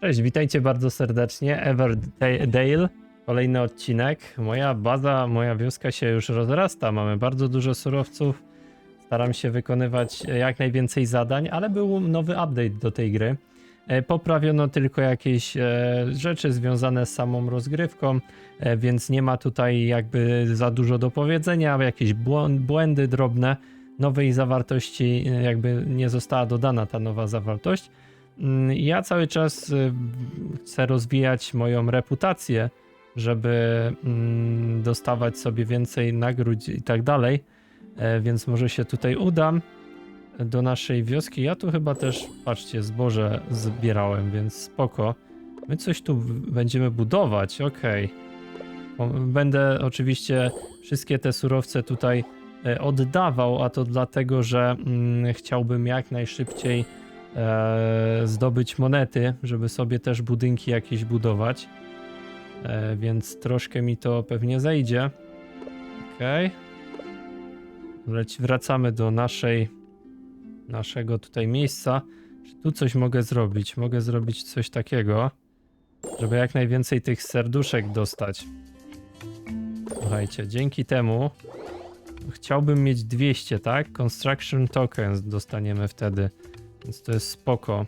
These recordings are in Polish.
Cześć, witajcie bardzo serdecznie. Everdale, kolejny odcinek. Moja baza, moja wioska się już rozrasta. Mamy bardzo dużo surowców. Staram się wykonywać jak najwięcej zadań, ale był nowy update do tej gry. E, Poprawiono tylko jakieś e, rzeczy związane z samą rozgrywką, e, więc nie ma tutaj jakby za dużo do powiedzenia, jakieś błędy drobne. Nowej zawartości jakby nie została dodana ta nowa zawartość. Mm, Ja cały czas y, chcę rozwijać moją reputację, żeby mm, dostawać sobie więcej nagród i tak dalej, E, więc może się tutaj udam do naszej wioski. Ja tu chyba też, patrzcie, zboże zbierałem, więc spoko. My coś tu będziemy budować, okej. O, Będę oczywiście wszystkie te surowce tutaj e, oddawał, a to dlatego, że mm, chciałbym jak najszybciej e, zdobyć monety, żeby sobie też budynki jakieś budować. E, więc troszkę mi to pewnie zejdzie. Okej. Leć- Wracamy do naszej naszego tutaj miejsca. Czy tu coś mogę zrobić? Mogę zrobić coś takiego, żeby jak najwięcej tych serduszek dostać. Słuchajcie, dzięki temu chciałbym mieć 200, tak? Construction tokens dostaniemy wtedy. Więc to jest spoko,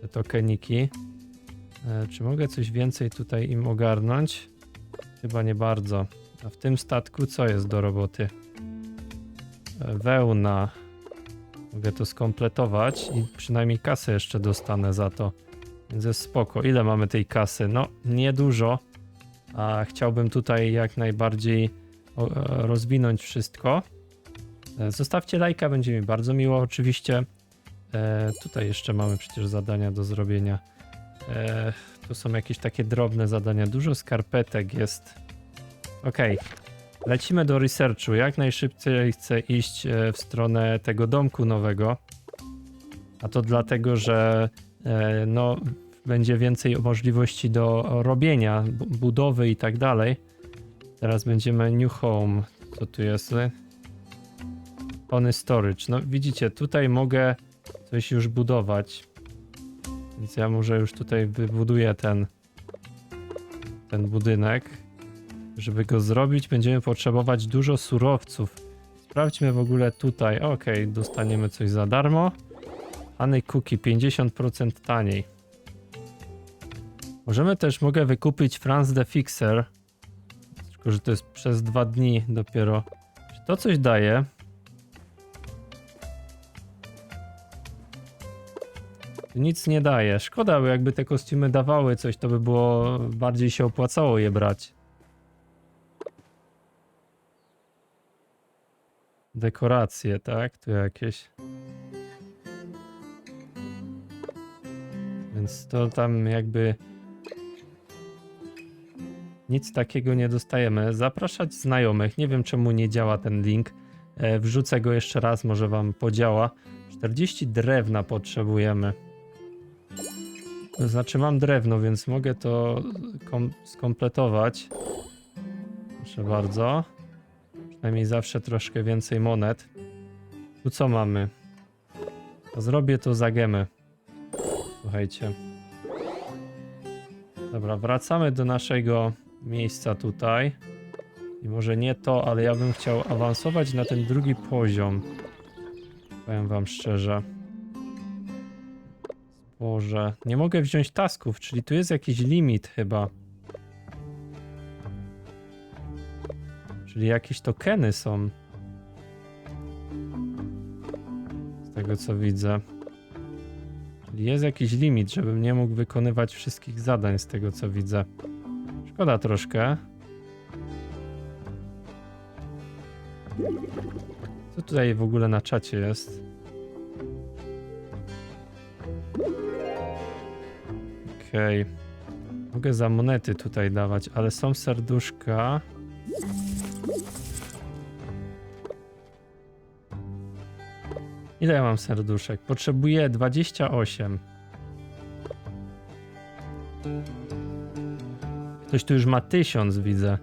te tokeniki. E, czy mogę coś więcej tutaj im ogarnąć? Chyba nie bardzo. A w tym statku co jest do roboty? E, wełna. Mogę to skompletować i przynajmniej kasę jeszcze dostanę za to. Więc jest spoko. Ile mamy tej kasy? No, niedużo. A chciałbym tutaj jak najbardziej e, rozwinąć wszystko. Zostawcie lajka, będzie mi bardzo miło oczywiście. E, tutaj jeszcze mamy przecież zadania do zrobienia. E, tu są jakieś takie drobne zadania. Dużo skarpetek jest. Okej. Lecimy do researchu. Jak najszybciej chcę iść e, w stronę tego domku nowego. A to dlatego, że e, no, będzie więcej możliwości do robienia, bu- budowy i tak dalej. Teraz będziemy New Home. Co tu jest? Pony Storage. No widzicie, tutaj mogę coś już budować. Więc ja może już tutaj wybuduję ten ten budynek. Żeby go zrobić, będziemy potrzebować dużo surowców. Sprawdźmy w ogóle tutaj. Okej, dostaniemy coś za darmo. Honey Cookie 50% taniej. Możemy też, mogę wykupić Franz the Fixer. Tylko, że to jest przez dwa dni dopiero. Czy to coś daje? Nic nie daje. Szkoda, bo jakby te kostiumy dawały coś, to by było bardziej się opłacało je brać. Dekoracje, tak? Tu jakieś. Więc to tam jakby nic takiego nie dostajemy. Zapraszać znajomych. Nie wiem czemu nie działa ten link. E, wrzucę go jeszcze raz, może wam podziała. 40 drewna potrzebujemy. Znaczy mam drewno, więc mogę to kom- skompletować. Proszę bardzo. Przynajmniej zawsze troszkę więcej monet. Tu co mamy? Zrobię to za gemę. Słuchajcie. Dobra, wracamy do naszego miejsca tutaj. I może nie to, ale ja bym chciał awansować na ten drugi poziom. Powiem wam szczerze. Boże, nie mogę wziąć tasków, czyli tu jest jakiś limit chyba. Czyli jakieś tokeny są. Z tego co widzę. Czyli jest jakiś limit, żebym nie mógł wykonywać wszystkich zadań z tego co widzę. Szkoda troszkę. Co tutaj w ogóle na czacie jest? Okej. Mogę za monety tutaj dawać, ale są serduszka. Ile ja mam serduszek? Potrzebuję 28. Ktoś tu już ma 1000, widzę.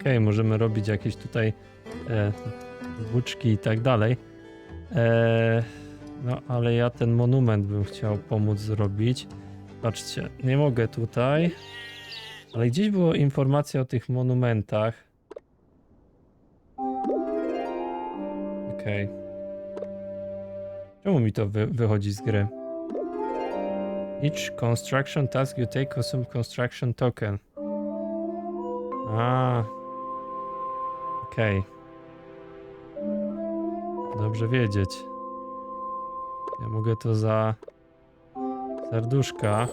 Okej, możemy robić jakieś tutaj e, włóczki i tak dalej. E, no, ale ja ten monument bym chciał pomóc zrobić. Patrzcie, nie mogę tutaj. Ale gdzieś była informacja o tych monumentach. Okej. Czemu mi to wy wychodzi z gry? Each construction task you take consume construction token. A. Okej. Dobrze wiedzieć. Ja mogę to za serduszka.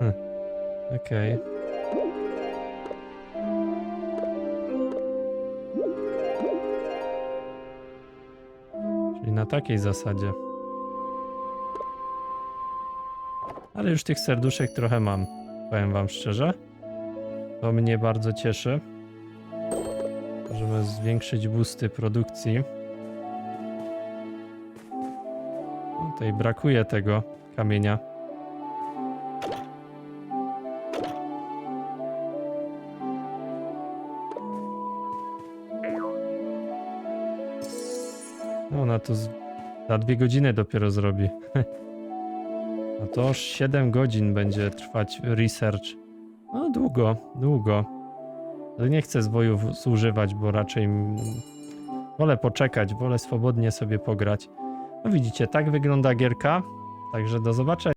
Hm. Okej. Czyli na takiej zasadzie. Ale już tych serduszek trochę mam. Powiem wam szczerze. To mnie bardzo cieszy. Możemy zwiększyć boosty produkcji. Tutaj brakuje tego kamienia. Ona to z... za dwie godziny dopiero zrobi. No to 7 godzin będzie trwać research. No długo, długo. Ale nie chcę zwojów zużywać, bo raczej wolę poczekać, wolę swobodnie sobie pograć. No widzicie, tak wygląda gierka. Także do zobaczenia.